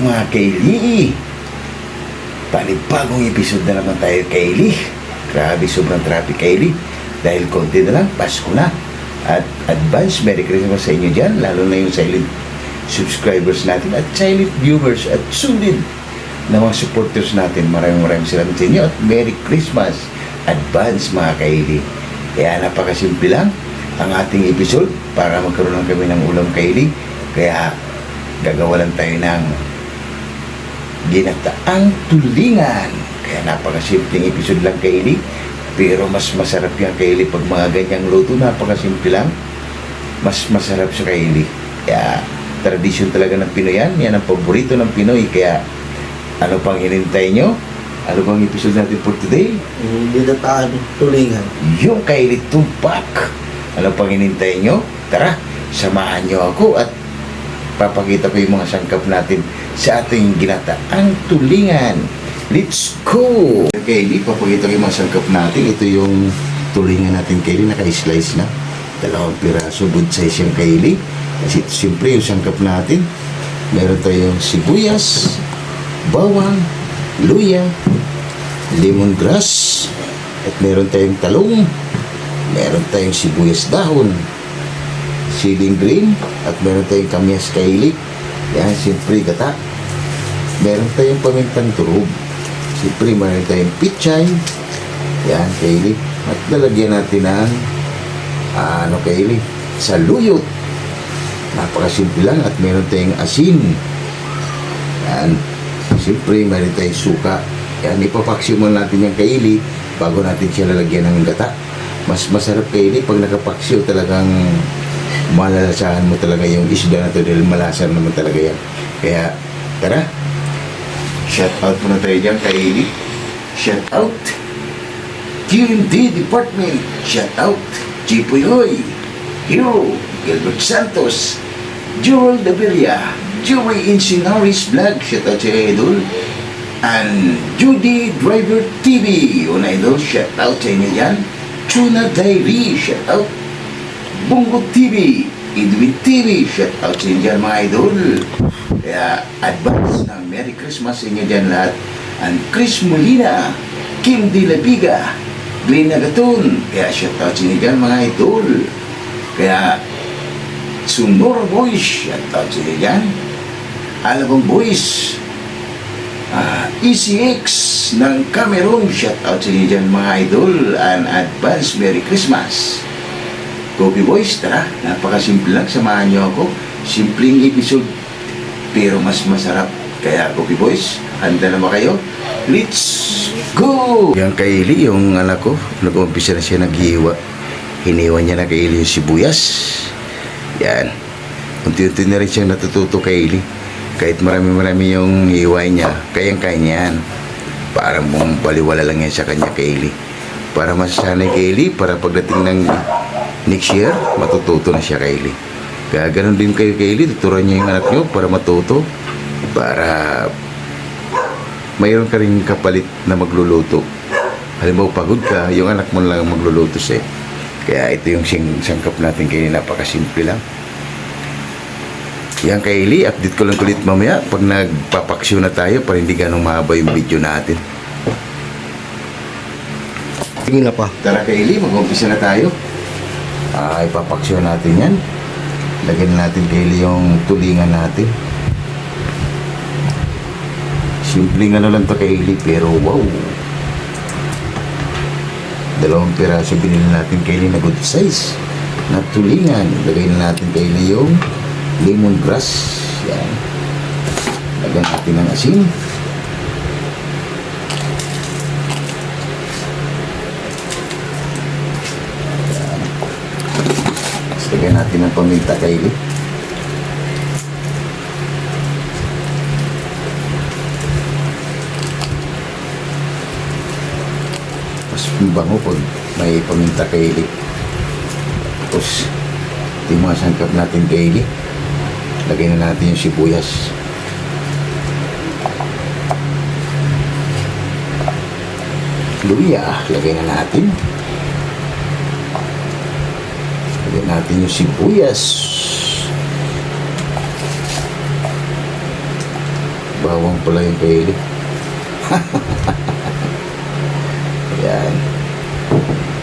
mga Kaylee! Panibagong episode na naman tayo Kaylee. Grabe sobrang traffic Kaylee. Dahil konti na lang, Pasko na. At advance Merry Christmas sa inyo dyan, lalo na yung silent subscribers natin at silent viewers at sulit na mga supporters natin. Maraming maraming salamat sa inyo at Merry Christmas advance mga Kaylee. Kaya napakasimple lang ang ating episode para magkaroon lang kami ng ulam Kaylee. Kaya gagawa lang tayo ng ginataang tulingan. Kaya napakasimpleng episode lang Kaylee. Pero mas masarap yan Kaylee pag mga ganyang luto. Napakasimple lang. Mas masarap sa Kaylee. Kaya tradisyon talaga ng Pinoy yan. Yan ang paborito ng Pinoy. Kaya ano pang hinintay nyo? Ano bang episode natin for today? Tayo tulingan. Yung Kaylee Tumpak. Ano pang hinintay nyo? Tara, samahan nyo ako at papakita ko yung mga sangkap natin sa ating ginataang tulingan. Let's go! Kaylee, papakita ko yung mga sangkap natin. Ito yung tulingan natin, Kaylee. Naka-slice na. Dalawang piraso, good size yung Kaylee. Kasi ito, siyempre, yung sangkap natin. Meron tayong sibuyas, bawang, luya, lemongrass, at meron tayong talong, meron tayong sibuyas dahon, siling green, at meron tayong kamyas kailik. Yan, siyempre gata. Meron tayong pamintang turog. Siyempre, meron tayong pichay. Yan, kailik. At lalagyan natin ng ah, ano kailik, saluyot. Napakasimple lang at meron tayong asin. Yan. Siyempre, meron tayong suka. Yan, ipapaksyo muna natin yung kaili bago natin siya lalagyan ng gata. Mas masarap kaili pag nakapaksyo talagang malalasahan mo talaga yung isda na to dahil malasa naman talaga yan. Kaya, tara. Shout out muna tayo dyan kaili. Shout out. QMD Department. Shout out. Chipoy Hoy. Hero. Gilbert Santos. Joel Davilla. Joey Insinaris Vlog. Shout out sa idol. And Judy Driver TV. Yun idol. Shout out sa inyo dyan. Tuna Diary. Shout out. Bungo TV. Edwin TV. Shout out sa inyo dyan mga idol. Kaya advance ng Merry Christmas sa inyo dyan lahat. And Chris Molina. Kim De La Viga. Glenn Agaton. Kaya shout out sa inyo dyan mga idol. Kaya Sonora Boys. Shout out sa inyo dyan. Alabang Boys. Ah, ECX ng Cameroon. Shout out sa inyo dyan mga idol. And advance Merry Christmas. Kobe Boys, tara. Napakasimple lang. Samahan niyo ako. Simpleng episode. Pero mas masarap. Kaya Kobe Boys, handa na ba kayo? Let's go! Yung kaili, yung anak ko, nag-umpisa na siya naghiwa. Hiniwan niya na kaili yung sibuyas. Yan. Unti-unti na rin siya natututo kaili. Kahit marami-marami yung hiwa niya, kayang-kaya niya yan. Parang baliwala lang yan sa kanya kaili. Para masasanay kaili, para pagdating ng next year, matututo na siya kaili. Kaya ganun din kayo kaili, tuturuan niyo yung anak niyo para matuto. Para mayroon ka rin kapalit na magluluto. Halimbawa, pagod ka, yung anak mo lang ang magluluto sa'yo. Kaya ito yung sing sangkap natin kayo, napakasimple lang. Yan kay Eli, update ko lang ulit mamaya pag nagpapaksyo na tayo para hindi ganong mahaba yung video natin. Sige na pa. Tara kay Eli, mag-umpisa na tayo. Ah, ipapaksyo natin yan. Lagyan natin Eli yung tulingan natin. Simpleng ano lang to kay Eli, pero wow. Dalawang piraso binili natin kay Eli na good size. Na tulingan. Lagay na natin kay Eli yung lemongrass. Yan. Lagyan natin ng asin. Tapos Lagyan natin ng paminta kay Eli. Mas bango pag may paminta kay Eli. Tapos ito yung mga sangkap natin kay Eli. Lagyan na natin yung sibuyas. Luya, lagay na natin. Lagyan natin yung sibuyas. Bawang pala yung kaili. Ayan.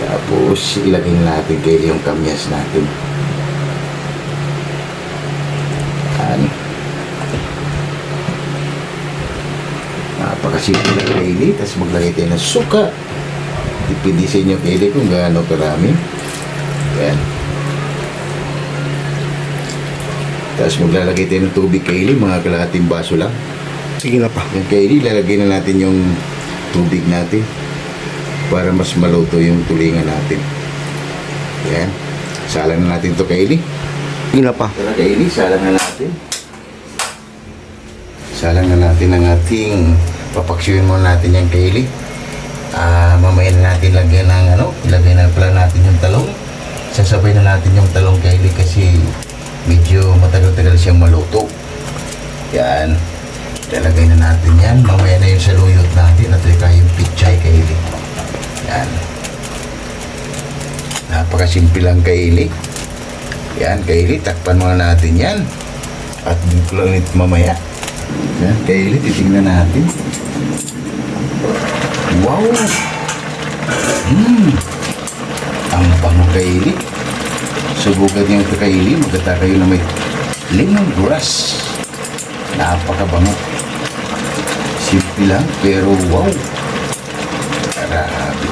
Tapos, ilagay na natin kaili yung kamyas natin. Ayan. Napakasimple na kaili. Tapos maglagay tayo ng suka. Depende sa inyo kaili kung gaano karami. Ayan. Tapos maglalagay tayo ng tubig kaili, mga kalahating baso lang. Sige na pa. Yung kaili, lalagay na natin yung tubig natin para mas maluto yung tulingan natin. Yan. Salang na natin to kaili. Sige na pa. Tara kaili, salang na natin. Salang na natin ang ating papaksyon muna natin yung kaili. Ah, mamaya na natin lagyan ng ano, ilagay na pala natin yung talong. Sasabay na natin yung talong kaili kasi medyo matagal-tagal siyang maluto. Yan. Lalagay na natin yan. Mamaya na yung saluyot natin at saka yung pichay kaili. Yan. Napakasimple lang kaili. Yan, kaili. Takpan muna natin yan. At ulit mamaya. Yan, kaili. Titingnan natin. Wow! Hmm! Ang bango kaili. Subukan niyo ito kaili. Magkata kayo na may lemongrass. Napakabango. Simple lang, pero wow. Grabe.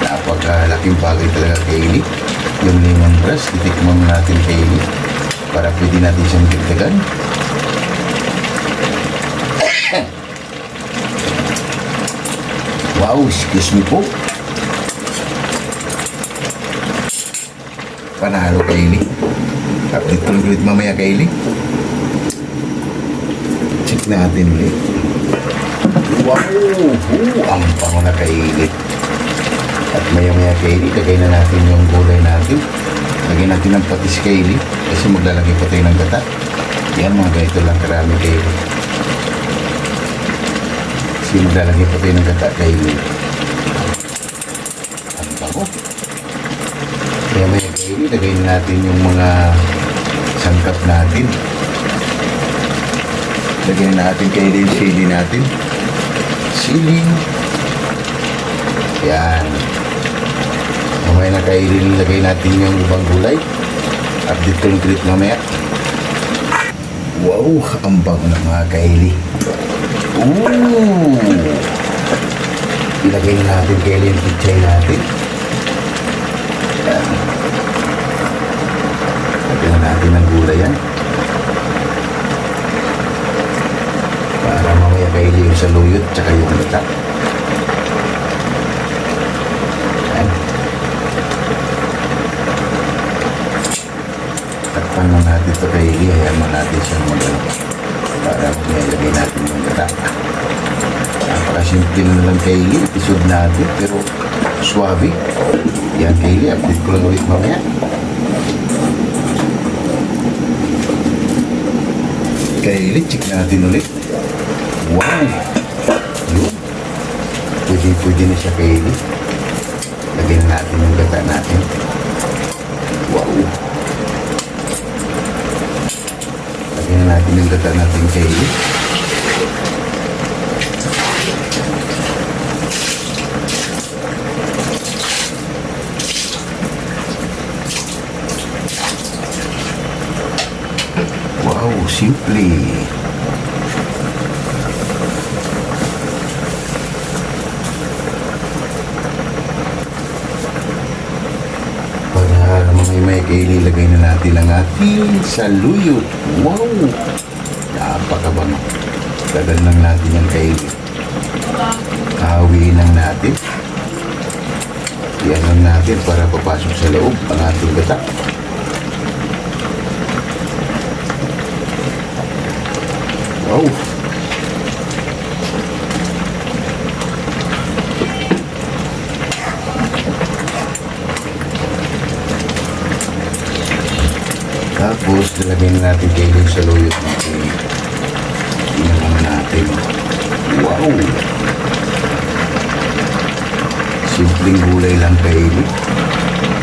Napakalaking bagay talaga kaili. Yung lemongrass, titikman natin kaili. Para pwede natin siyang dagdagan. wow, excuse me po. Panalo kaili. Update ko ulit mamaya kaili. Check natin ulit. Wow! Oh, ang pango na kaili. At maya maya kaili, lagay na natin yung gulay natin. Lagay natin ng patis kaili. Kasi maglalagay pa tayo ng gata. Yan mga ganito lang karami kaili. Kasi maglalagay pa tayo ng gata kaili. Ang pango. Kaya maya kaili, lagay na natin yung mga sangkap natin. Lagyan natin kayo din sili natin. Sili. Yan. Mamaya na kayo din lagay natin yung ibang gulay. Update ko yung clip mamaya. Wow, ang bango ng mga kaili. Ooh! Ilagay na natin kaili yung pichay natin. Yan. Na natin ng gulay yan. para mamaya kaili yung saluyot tsaka yung gata. Yan. Takpan lang natin ito kaili, hayaan mo natin siyang magano para mamaya lagay natin yung gata. Napakasimple na lang kaili, episode natin pero suwabe. Yan kaili, update ko lang ulit mamaya. Kaili, check natin ulit. Wow! Yun. Pwede, pwede na siya kaili. Lagyan na natin yung gata natin. Wow! Lagyan na natin yung gata natin kaili. Wow, simple. Para may may kaililagay na natin ang ating saluyot. Wow! Napakabango. Dagan lang natin yung kaili. Hawiin lang natin. Yan lang natin para papasok sa loob ang ating gata. Wow! Tapos, lalagyan natin kayo sa luyot natin. Tingnan natin. Wow! Simpleng gulay lang kayo.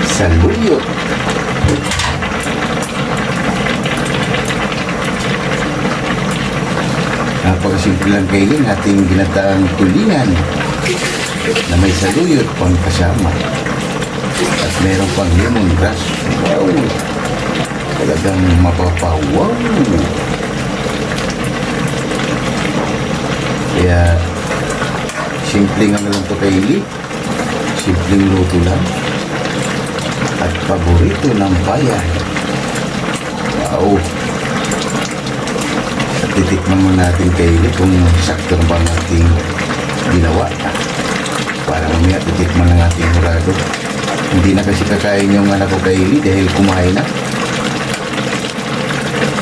Sa luyot. Napakasimple lang kainin ating ginataang tulingan na may saluyot pang kasama. At meron pang lemongrass. Wow! Talagang mapapawaw. Kaya, simpleng ano lang to kaili. Simpleng luto lang. At paborito ng bayan. Wow! At titikman mo natin kaili kung sakto na ba ang ating ginawa. Para mamaya titikman ng ating murado. Hindi na kasi kakain yung anak ko kaili dahil kumain na.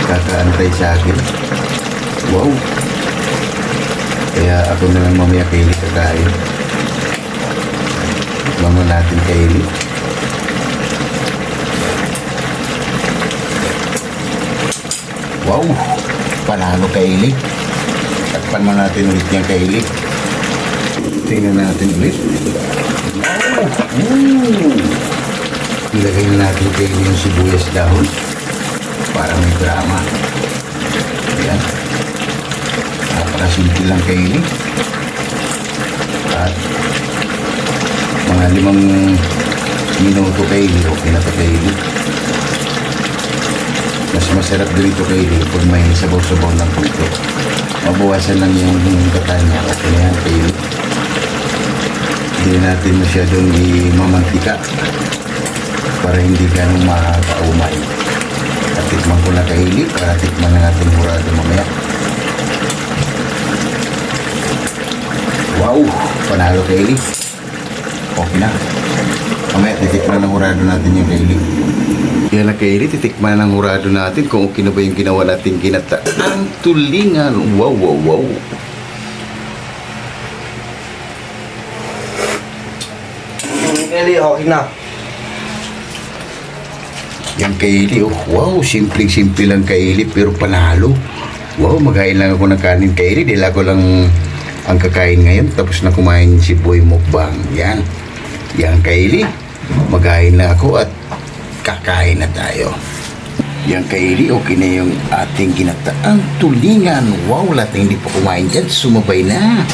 Kakaantay sa akin. Wow! Kaya ako na lang mamaya kaili kakain. Mo natin kaili. Wow! Panalo kaili. Takpan mo natin ulit yung kaili. Tingnan natin ulit. Mm. Ilagay na natin kaili yung sibuyas dahon para may drama. Ayan. Napakasimple lang kaili. At mga limang minuto kaili, okay na ito kaili. Mas masarap din ito kaili pag may sabaw-sabaw ng puto. Mabawasan lang yung gata niya, okay na yan kaili. Hindi natin masyadong imamantika para hindi ganong makakaumay. At tikman ko na kaili para tikman ng ating murado mamaya. Wow! Panalo kaili. Okay na. Mamaya titikman ng murado natin yung kaili. Yan na kaili, titikman ng murado natin kung okay na ba yung ginawa natin ginata. Ang tulingan! Wow, wow, wow! Eli, okay na. Yung kaili, oh, wow, simpleng-simple lang kaili pero panalo. Wow, magkain lang ako ng kanin kaili dahil ako lang ang kakain ngayon tapos na kumain si Boy Mukbang. Yan. Yan kaili. Magkain lang ako at kakain na tayo. Yan kaili, okay na yung ating ginataang tulingan. Wow, lahat na hindi pa kumain dyan, sumabay na.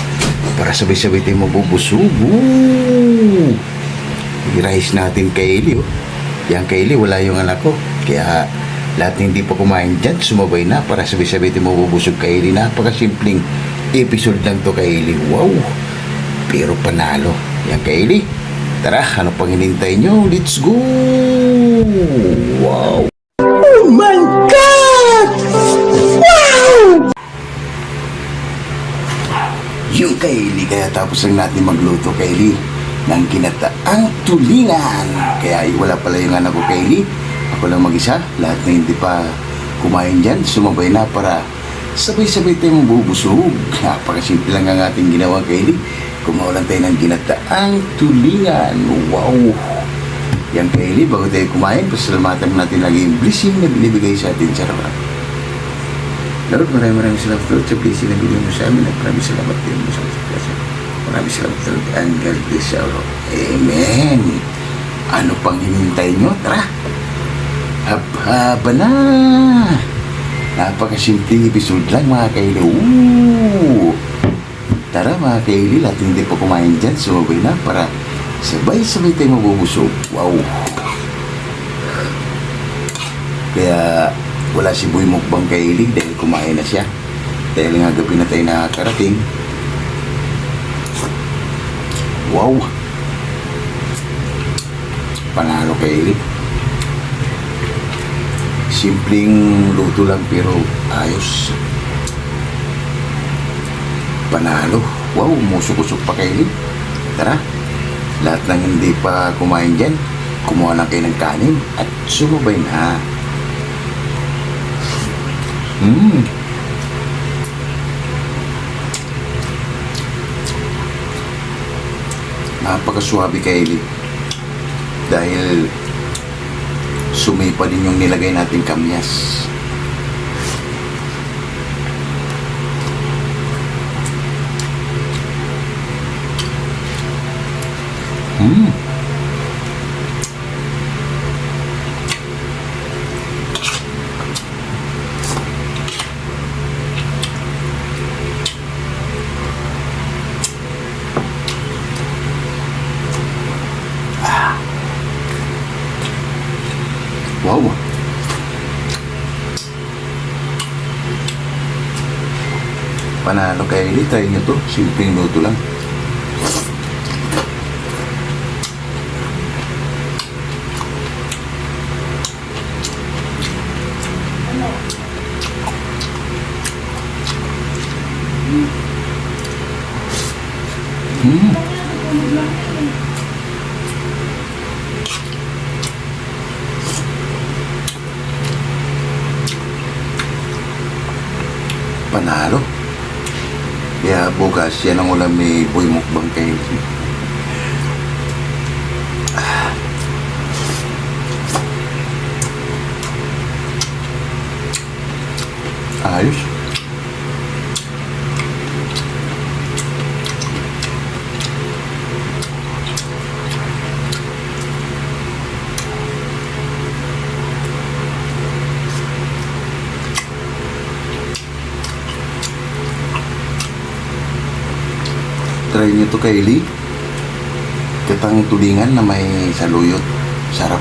Para sabay-sabay tayo mabubusog. Ooh. I-rice natin kaili, oh. Yan kaili, wala yung anak ko. Kaya lahat na hindi pa kumain dyan, sumabay na para sabay-sabay tayo mabubusog kaili. Napakasimpleng episode lang to kaili. Wow! Pero panalo. Yan kaili. Tara, ano pang hinintay nyo? Let's go! Wow! Yung kaili, kaya tapos lang natin magluto kaili ng ginataang tulingan. Kaya ay, wala pala yung anak ko kaili. Ako lang mag-isa. Lahat na hindi pa kumain dyan, sumabay na para sabay-sabay tayo mabubusog. Napakasimple lang ang ating ginawa kaili. Kumawa lang tayo ng ginataang tulingan. Wow! Yan kaili, bago tayo kumain, pasalamatan natin lagi yung blessing na binibigay sa atin sa araw. Lord, maraming maraming salamat Lord sa blessing na binigay mo sa amin at maraming salamat din mo sa ating Maraming salamat Lord and God bless you all. Amen. Ano pang hinintay nyo? Tara. Haba na. Napakasimpleng episode lang mga kaili. Ooh. Tara mga kaili, lahat hindi pa kumain dyan. Sumabay na para sabay-sabay tayo mabubusog. Wow. Kaya wala si Boy Mukbang kailig dahil kumain na siya. Dahil nga gabi na tayo nakakarating. Wow! Panalo kailig. Simpleng luto lang pero ayos. Panalo. Wow, musok-usok pa kailig. Tara, lahat ng hindi pa kumain dyan, kumuha lang kayo ng kanin at sumabay na. Mm. Napakaswabe kay Eli. Dahil sumipa din yung nilagay natin kamyas. Mm. Ah. Wow. Para lo tay như en YouTube, sin pino tu lado. Try nyo to kay Lee. Katang tulingan na may saluyot. Sarap.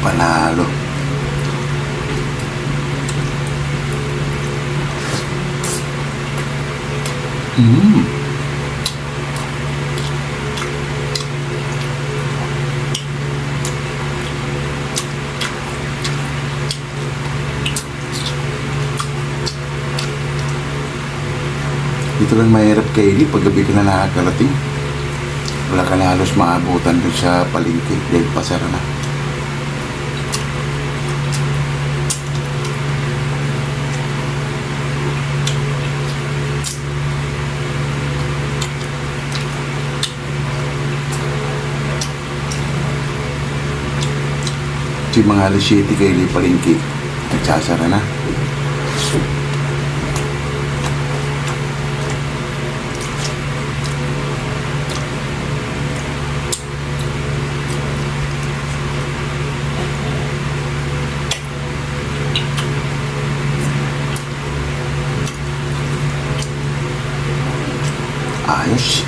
Panalo. Mm. Dito lang mahirap kay Eli pag gabi ka na nakakarating. Wala ka na halos maabutan doon sa palengke dahil pasara na. Si mga alas 7 kay Eli palengke. Nagsasara na. Ayos.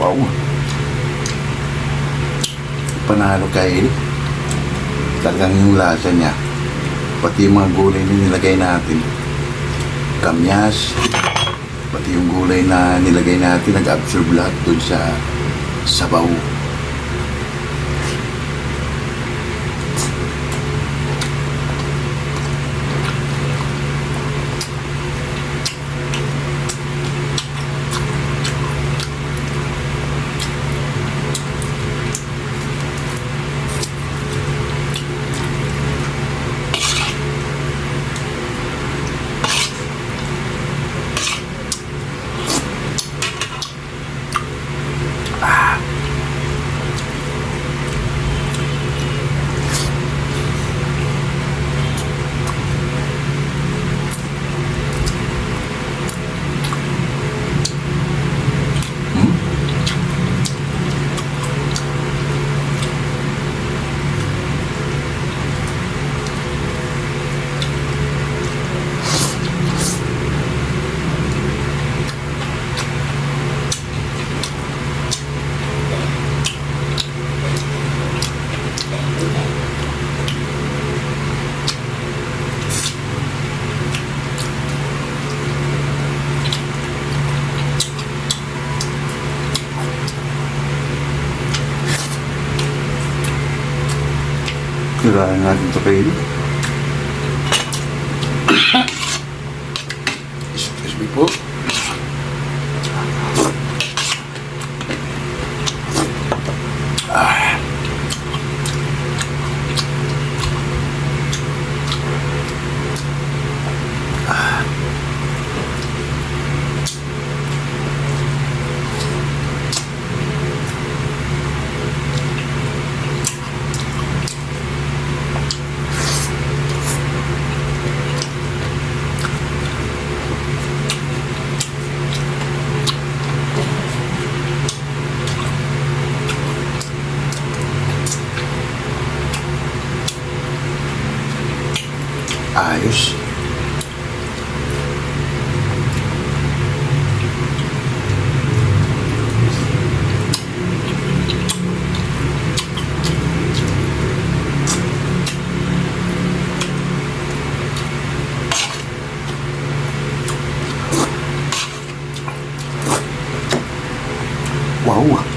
Wow. Panalo kay. Talagang yung lasa niya. Pati yung mga gulay na nilagay natin. Kamyas. Pati yung gulay na nilagay natin, nag-absorb lahat dun sa sabaw. Kailangan natin ito kay Eli. Excuse me po. Ayos. Wow.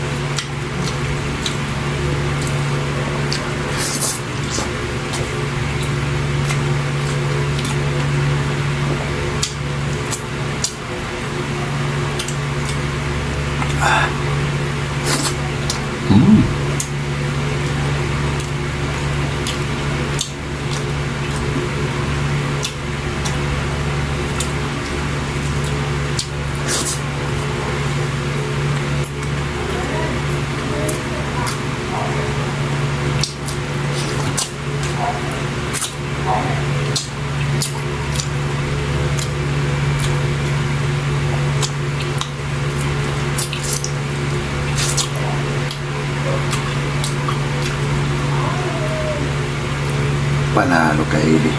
Panalo ka, Eli.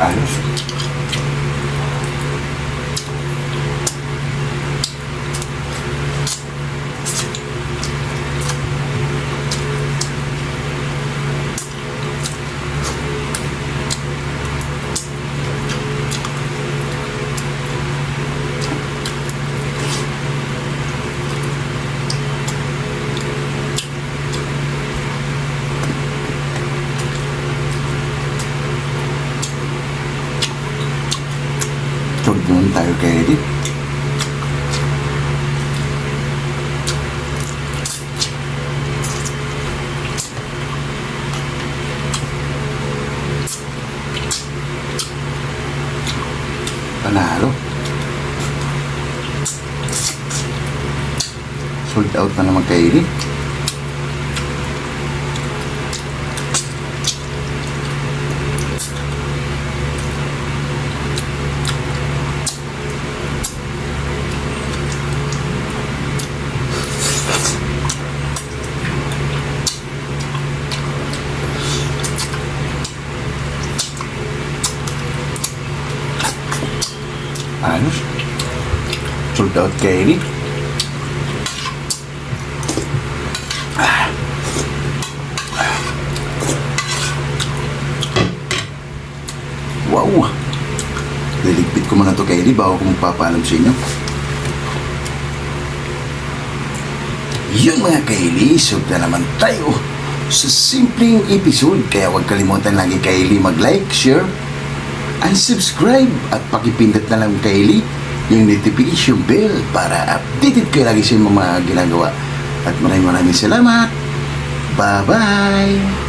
Ayos. Tulog naman tayo kay Eli. Panalo. Sold out na naman kay Eli. Ayos. Sold out kay. Wow! Liligpit ko muna to kay Eli bago ko magpapaalam sa inyo. Yun mga kaili, sub na naman tayo sa simpleng episode. Kaya huwag kalimutan lagi kaili mag-like, share, and subscribe at pakipindot na lang kaili yung notification bell para updated kayo lagi sa mga ginagawa. At maraming maraming salamat. Bye-bye!